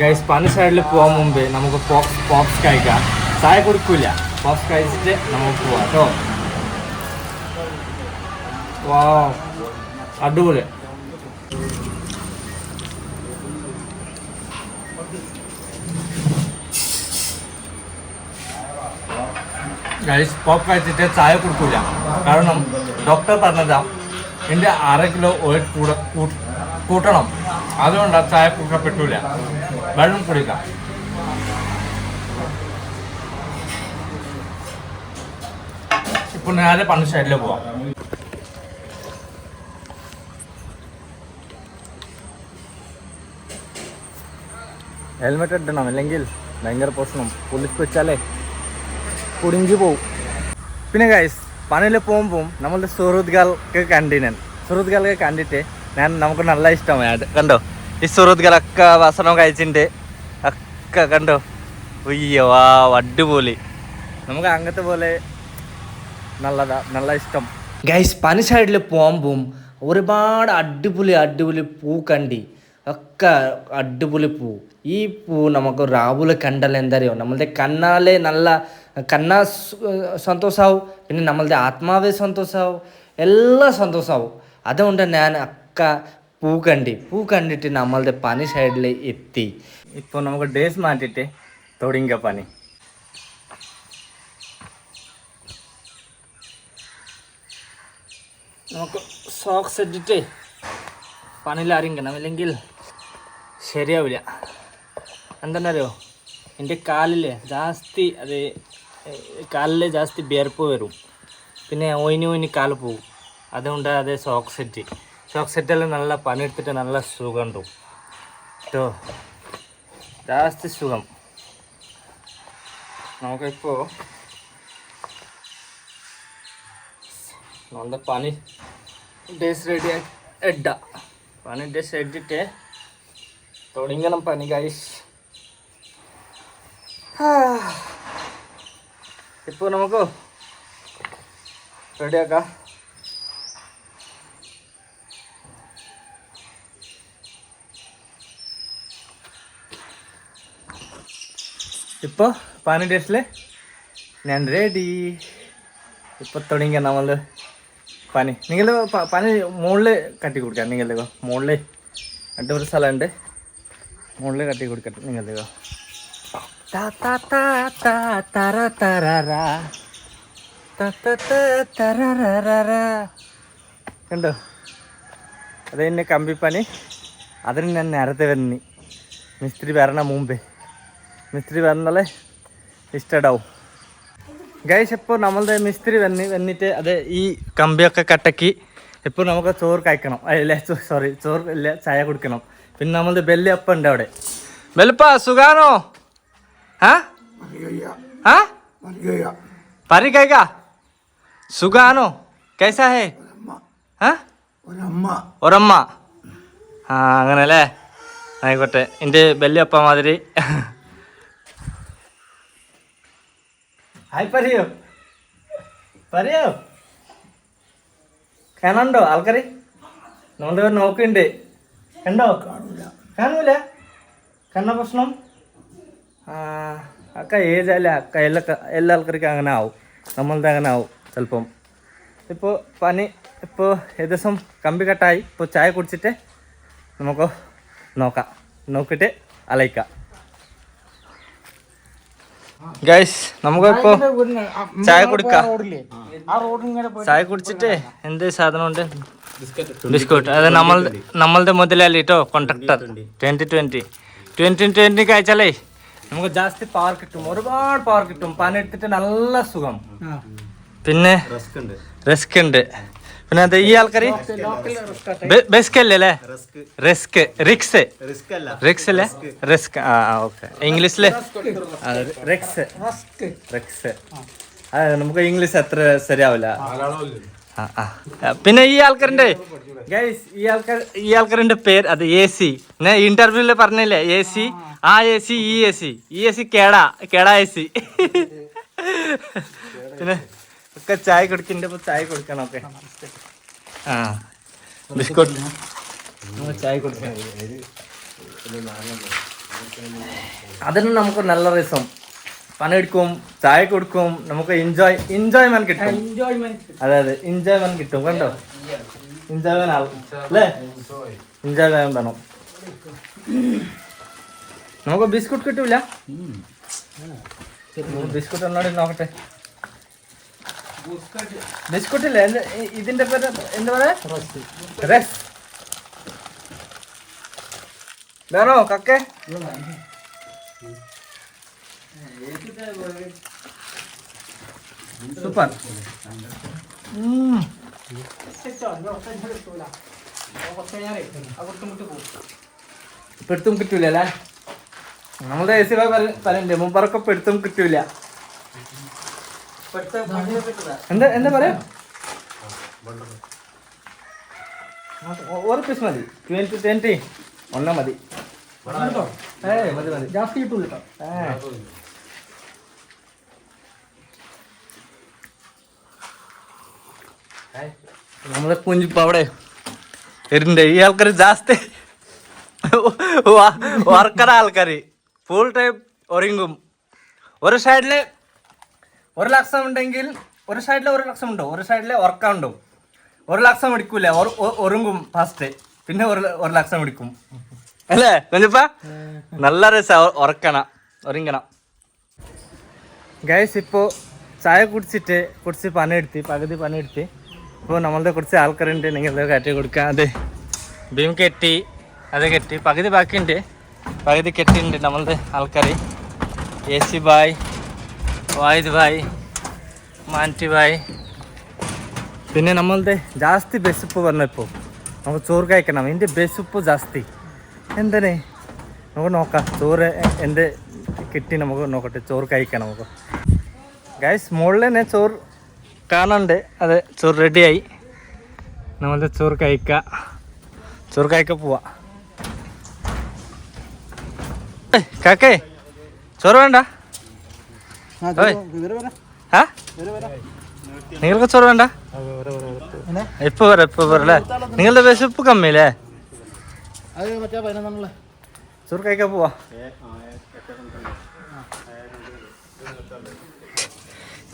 Guys പല സൈഡിൽ പോകാൻ മുമ്പ് നമുക്ക് പോപ്സ് കഴിക്കാം ചായ കൊടുക്കൂല. പോപ്സ് കഴിച്ചിട്ട് നമുക്ക് പോവാം കേട്ടോ. വാ അടിപൊളി. ഗൈസ് പോപ്പ് കഴിച്ചിട്ട് ചായ കൊടുക്കൂല. കാരണം ഡോക്ടർ പറഞ്ഞതാ എന്റെ അര കിലോ വെയിറ്റ് കൂട കൂട്ട്- കൂട്ടണം. അതുകൊണ്ടാണ് ചായ കൂട്ടപ്പെട്ടൂല വെള്ളം കുടിക്കാം. ഇപ്പൊ നേരെ പണ്ട് സൈഡിൽ പോവാം. ഹെൽമെറ്റ് ഇടണം അല്ലെങ്കിൽ ഭയങ്കര പ്രശ്നം. പോലീസ് വെച്ചാലേ കുടിഞ്ചു പോവും. പിന്നെ ഗൈസ് പണിയിൽ പോകുമ്പോൾ നമ്മളുടെ സുഹൃത്തുക്കൾക്ക് കണ്ടിനൻ സുഹൃത്തുക്കൾക്ക് കണ്ടിട്ട് ഞാൻ നമുക്ക് നല്ല ഇഷ്ടമായി അത് കണ്ടോ? ഈ സുഹൃത്തുക്കളൊക്കെ ഭക്ഷണം കഴിച്ചിട്ടുണ്ട് ഒക്കെ കണ്ടോ? ഉയ്യോ ആ അടിപൊളി. നമുക്ക് അങ്ങനത്തെ പോലെ നല്ലതാ നല്ല ഇഷ്ടം. ഗൈസ് പനി സൈഡിൽ പോകുമ്പം ഒരുപാട് അടിപൊളി അടിപൊളി പൂ കണ്ടി. ഒക്കെ അടിപൊളി പൂ. ഈ പൂ നമുക്ക് രാവിലെ കണ്ടാൽ എന്തറിയോ? നമ്മളുടെ കണ്ണാലെ നല്ല കണ്ണ സന്തോഷമാവും പിന്നെ നമ്മളുടെ ആത്മാവ് സന്തോഷമാവും എല്ലാം സന്തോഷമാവും അതുകൊണ്ട് ഞാൻ അക്ക പൂ കണ്ടി. പൂ കണ്ടിട്ട് നമ്മളുടെ പനി സൈഡിൽ എത്തി. ഇപ്പോൾ നമുക്ക് ഡേസ് മാറ്റിയിട്ട് തുടങ്ങിയ പനി. നമുക്ക് സോക്സ് ഇട്ടിട്ട് പണിയിലറിയിക്കണം അല്ലെങ്കിൽ ശരിയാവില്ല. എന്തെന്നറിയോ? എന്റെ കാലിൽ ജാസ്തി അത് കാലിൽ ജാസ്തി വിയർപ്പ് വരും. പിന്നെ ഒയിന് ഒയിന് കാൽ പോവും. അതുകൊണ്ട് അത് സോക്സ് സെറ്റ് സോക്സ് സെറ്റെല്ലാം നല്ല പണിയെടുത്തിട്ട് നല്ല സുഖം ഉണ്ടാവും കേട്ടോ ജാസ്തി സുഖം. നമുക്കിപ്പോൾ നമ്മുടെ പണി ഡേസ് റെഡി എഡ പണി ഡേസ് എഡിട്ട് തുടങ്ങണം പണി ഗൈസ് ഇപ്പോൾ നമുക്ക്? റെഡിയാക്കാം ഇപ്പോൾ പതിനഞ്ച് ഡേയ്സിൽ ഞാൻ റെഡി ഇപ്പോൾ തുടങ്ങിയ നമ്മൾ പനി. നിങ്ങൾ പനി മുകളിൽ കട്ടി കൊടുക്കാം നിങ്ങളുടെ മുകളിൽ അടിപൊളി സ്ഥലമുണ്ട്. മുകളിൽ കട്ടി കൊടുക്കട്ടെ നിങ്ങളുടെ കണ്ടോ? അത് തന്നെ കമ്പിപ്പനി. അതിന് ഞാൻ നേരത്തെ വന്നി. മിസ്ത്രി വരണ മുമ്പേ. മിസ്ത്രി വന്നാലേ ഇഷ്ടമാവും ഗൈസ് ഇപ്പോൾ നമ്മളുടെ മിസ്ത്രി വന്ന് വന്നിട്ട് അത് ഈ കമ്പിയൊക്കെ കട്ടക്കി ഇപ്പോൾ നമുക്ക് ചോറ് കഴിക്കണം. അല്ല സോറി ചോറ് ഇല്ല ചായ കുടിക്കണം. പിന്നെ നമ്മളുടെ ബെല്ല് അപ്പം ഉണ്ട് അവിടെ. ബെല്ലപ്പ സുഖാണോ? പരി കഴിക്ക? സുഖാണോ? കൈസാ ഹേ? ആ? ഒരമ്മ. ആ അങ്ങനെ അല്ലേ ആയിക്കോട്ടെ എന്റെ ബെല്ലിയപ്പ മാതിരി ഹായ് പറയോ. പറയോ. കാണാനുണ്ടോ നമ്മളുടെ നമ്മുടെ നോക്കുന്നുണ്ട്. കണ്ടോ? കാണൂല. കണ്ണ പ്രശ്നം? അക്ക ഏജല്ല അക്ക എല്ലാ എല്ലാ ആൾക്കാർക്കും അങ്ങനെ ആവും. നമ്മളുടെ അങ്ങനെ ആവും ചിലപ്പം. ഇപ്പോൾ പനി ഇപ്പോൾ ഏകദേശം കമ്പി കട്ടായി. ഇപ്പോൾ ചായ കുടിച്ചിട്ട് നമുക്ക് നോക്കാം. നോക്കിയിട്ട് അലയിക്കാം ഗൈസ് നമുക്കിപ്പോ ചായ കുടിക്കാം. ചായ കുടിച്ചിട്ട് എന്ത് സാധനം ഉണ്ട് ബിസ്ക്കറ്റ്. അത് നമ്മൾ നമ്മളുടെ മുതലാളി കേട്ടോ contractor twenty. Twenty twenty. Twenty കഴിച്ചാലേ നമുക്ക് ജാസ്തി പവർ കിട്ടും. ഒരുപാട് പവർ കിട്ടും. പനി എടുത്തിട്ട് നല്ല സുഖം. പിന്നെ റിസ്ക് ഉണ്ട്. പിന്നെ അത് ഈ ആൾക്കാർ ബെസ്ക് അല്ലേ റിസ്ക്. റിക്സ്. റിക്സ് അല്ലേ റിസ്ക്. ആ ഓക്കെ. ഇംഗ്ലീഷിൽ? റിക്സ്. റിക്സ്. അതെ നമുക്ക് ഇംഗ്ലീഷ് അത്ര ശരിയാവില്ല. പിന്നെ ഈ ആൾക്കാരുടെ ഈ ആൾക്കാരുടെ പേര് അത് എ സി ഇന്റർവ്യൂൽ പറഞ്ഞില്ലേ? എ സി ആ എ സി ഈ എ സി ഈ എ സി കേടാ. കേടാ എ സി പിന്നെ ഒക്കെ ചായ കുടിക്കണ്ട ഇപ്പൊ ചായ കൊടുക്കണം ഒക്കെ ആ ബിസ്ക്കറ്റ് ചായ കൊടുക്കണം അതിന് നമുക്ക് നല്ല രസം പണിയെടുക്കും ചായ കൊടുക്കും നമുക്ക് എൻജോയ് എൻജോയ്മെന്റ് കിട്ടും അതെ അതെ എൻജോയ്മെന്റ് കിട്ടും കണ്ടോ എൻജോയ്മെന്റ് ആവും അല്ലേ എൻജോയ്മെന്റ് വേണം നമുക്ക് ബിസ്കുട്ട് കിട്ടൂല ബിസ്കുട്ട് എന്നോട് നോക്കട്ടെ എന്ത് ഇ- ഇതിന്റെ പേര് എന്താ പറയാ? വേണോ കക്കെ? സൂപ്പർ. പെടുത്തും കിട്ടൂല അല്ലേ? നമ്മുടെ എ സി പറയണ്ടേ മുമ്പറൊക്കെ പെടുത്തും കിട്ടൂല. എന്താ എന്താ പറയാ? ഒരു പീസ് മതി. ട്വന്റി ട്വന്റി ഒന്ന മതി. മതി മതി. ജാസ്തി കിട്ടൂല കേട്ടോ. ഏ. നമ്മളെ കുഞ്ഞിപ്പ അവിടെ വരുന്നുണ്ട്. ഈ ആൾക്കാർ ജാസ്തി. വർക്കറ ആൾക്കാർ ഫുൾ ടൈം ഒരുങ്ങും ഒരു സൈഡിൽ ഒരു ലക്ഷം ഉണ്ടെങ്കിൽ ഒരു സൈഡിൽ ഒരു ലക്ഷം ഉണ്ടോ? ഒരു സൈഡിൽ ഉറക്കം ഉണ്ടോ? ഒരു ലക്ഷം എടുക്കൂല ഒരുങ്ങും ഫസ്റ്റ് പിന്നെ ഒരു ഒരു ലക്ഷം എടുക്കും അല്ലേ? കുഞ്ഞപ്പ? നല്ല രസം ഉറക്കണം. ഒരുങ്ങണം. ഗൈസ് ഇപ്പോൾ ചായ കുടിച്ചിട്ട് കുറച്ച് പണിയെടുത്ത് പകുതി പണിയെടുത്ത് ഇപ്പോൾ നമ്മളുടെ കുറച്ച് ആൾക്കാരുണ്ട്. നിങ്ങൾ കയറ്റി കൊടുക്കാം. അതെ. ഭീം കെട്ടി അത് കെട്ടി. പകുതി ബാക്കിയുണ്ട്. പകുതി കെട്ടിയിട്ടുണ്ട് നമ്മളുടെ ആൾക്കാർ എ സി ബായ് വായുദ് ഭായ് മാന്റി ബായ് പിന്നെ നമ്മളുടെ ജാസ്തി ബെസുപ്പ് പറഞ്ഞപ്പോൾ നമുക്ക് ചോറ് കഴിക്കണം. എന്റെ ബെസുപ്പ് ജാസ്തി. എന്തിനെ? നമുക്ക് നോക്കാം. ചോറ് എന്റെ കിട്ടി നമുക്ക് നോക്കട്ടെ. ചോറ് കഴിക്കണം നമുക്ക്. ഗൈസ് മുകളിൽ തന്നെ ചോറ് കാണുന്നുണ്ട് അത് ചോറ് റെഡിയായി നമ്മളുടെ ചോറ് കഴിക്കാം. ചോറ് കഴിക്കാൻ പോവാ. കാക്കേ ചോറ് വേണ്ട. നിങ്ങൾക്ക് ചോറ് വേണ്ട? ഇപ്പൊ വരാം ഇപ്പൊ വരല്ലേ നിങ്ങളുടെ വിശപ്പ് കമ്മിയല്ലേ? ചോറ് കഴിക്കാൻ പോവാ.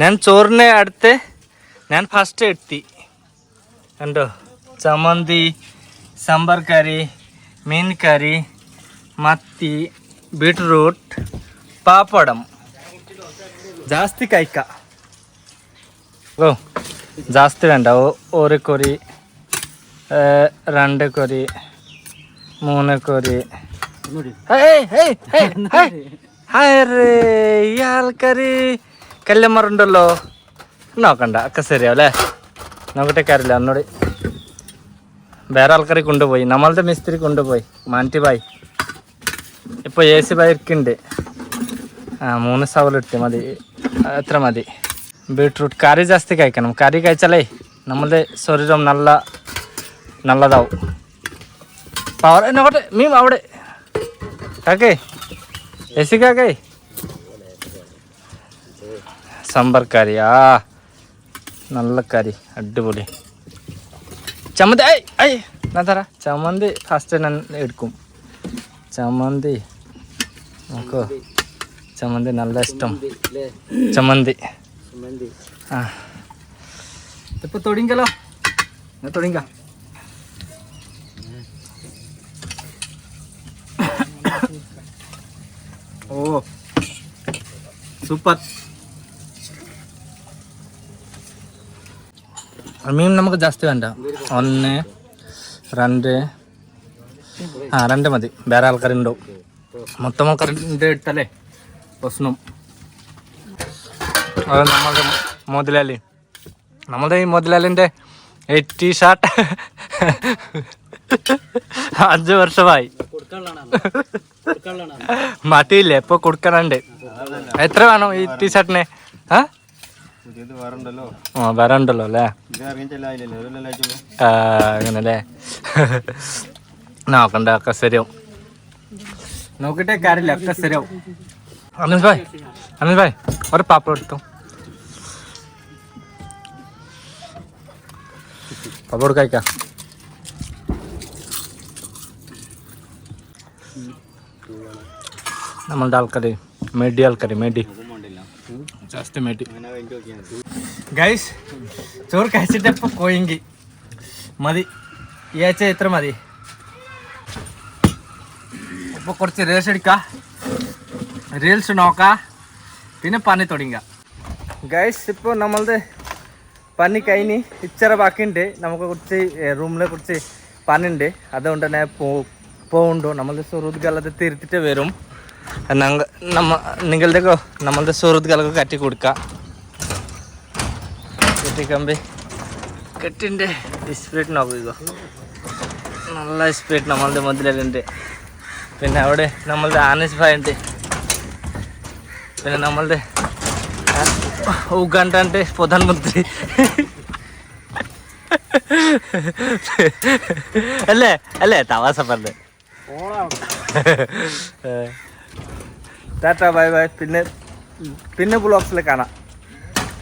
ഞാൻ ചോറിനെ അടുത്ത് ഞാൻ ഫസ്റ്റ് എത്തി. കണ്ടോ? ചമ്മന്തി സാമ്പാർ കറി മീൻ കറി മത്തി ബീട്രൂട്ട് പാപ്പടം. ಜಾಸ್ತಿ ಕೈಕ ಓ ಜಾಸ್ತಿ വേണ്ട ഓ- ഒരു കൊരി ഏ, രണ്ട് കൊരി മൂന്ന് കൊരി ನೋಡಿ ഏയ്, ഏയ്, ഏയ്, ഏയ്. അരേ ഈ ആൾക്കാര് കല്ലമ്മറുണ്ടല്ലോ നോക്കണ്ട ഒക്കെ ശരിയാവും അല്ലേ നോക്കട്ടെ കാര്യമില്ല ഒന്നുകൂടി വേറെ ആൾക്കാരെ കൊണ്ടുപോയി നമ്മളത്തെ മിസ്ത്രി കൊണ്ടുപോയി മാറ്റി ബായ് ഇപ്പോൾ എ സി ബായ് ഇരിക്കുന്നുണ്ട് ആ മൂന്ന് സവലിട്ട് മതി. എത്ര മതി? ബീട്രൂട്ട് കറി ജാസ്തി കഴിക്കണം. കറി കഴിച്ചാലേ നമ്മളുടെ ശരീരം നല്ല നല്ലതാവും. പവർ എന്നോട്ടെ മീൻ അവിടെ. കാക്കേ എസി കാക്കേ. സാമ്പാർ കറി. ആ നല്ല കറി. അടിപൊളി. ചമ്മന്തി ഐ ഐ ഞാൻ തരാം. ചമ്മന്തി ഫസ്റ്റ് ഞാൻ എടുക്കും. ചമ്മന്തി. നോക്കോ. ചമ്മന്തി നല്ല ഇഷ്ടം. ചമ്മന്തി ആ. ഇപ്പൊ തുടങ്ങിക്കലോ ഞാൻ തുടങ്ങിക്കാം ഓ സൂപ്പർ. മീൻ നമുക്ക് ജാസ്തി വേണ്ട. ഒന്ന് രണ്ട്. ആ രണ്ട് മതി. വേറെ ആൾക്കാരുണ്ടോ മൊത്തം ആൾക്കാരുണ്ട്. എടുത്തല്ലേ? പ്രശ്നം. അത് നമ്മളുടെ മോതിലാലി. നമ്മളുടെ ഈ മോതിലാലിന്റെ എറ്റി ഷർട്ട്. അഞ്ച് വർഷമായി. മാറ്റിയില്ലേ? ഇപ്പൊ കൊടുക്കണുണ്ട് എത്ര വേണം ഈ ടീ ഷർട്ടിന്? ഉണ്ടല്ലോ. അല്ലേ? അങ്ങനല്ലേ? നോക്കണ്ട ഒക്കെ ശരിയാവും. നോക്കിട്ടേ കാര്യമില്ല ഒക്കെ ശരിയാവും. അനന്ത് ഭായ് അനന്ത് ഭായ് ഒരു പാപ്പ എടുത്തു പാപ്പോട് കഴിക്കാം നമ്മളുടെ ആൾക്കാർ മെഡി ആൾക്കാർ മെഡി ജസ്റ്റ് മെഡി അങ്ങനെ കഴിഞ്ഞ് നോക്കിയാൽ ഗൈസ് ചോറ് കഴിച്ചിട്ട് ഇപ്പോൾ പോയെങ്കിൽ മതി ഈ ആഴ്ച ഇത്ര മതി അപ്പോൾ കുറച്ച് റേസ് എടുക്കാം റീൽസ് നോക്കാം. പിന്നെ പണി തുടങ്ങുക ഗൈസ് ഇപ്പോൾ നമ്മളത് പണി കഴിഞ്ഞ് ഇച്ചിരി ബാക്കിയുണ്ട്. നമുക്ക് കുറച്ച് റൂമിലെ കുറച്ച് പണിയുണ്ട് അതുകൊണ്ട് തന്നെ പോ പോകുന്നുണ്ടോ നമ്മളുടെ സുഹൃത്തുക്കളത് തിരുത്തിട്ട് വരും. നമ്മ നമ്മ നിങ്ങളുടെ നമ്മളുടെ സുഹൃത്തുക്കൾക്ക് കറ്റി കൊടുക്കാം. കെട്ടിക്കമ്പി കെട്ടിന്റെ സ്പീഡ് നോക്കുക നല്ല സ്പീഡ് നമ്മളുടെ മുതലുണ്ട് പിന്നെ അവിടെ നമ്മളുടെ ആനസ് ഭായ് ഉണ്ട്. പിന്നെ നമ്മളുടെ ഉഗാണ്ടാന്റെ പ്രധാനമന്ത്രി. അല്ലേ? അല്ലേ? തമാശ പറഞ്ഞത് ടാറ്റ ബൈ ബൈ. പിന്നെ പിന്നെ ബ്ലോഗ്സിൽ കാണാം.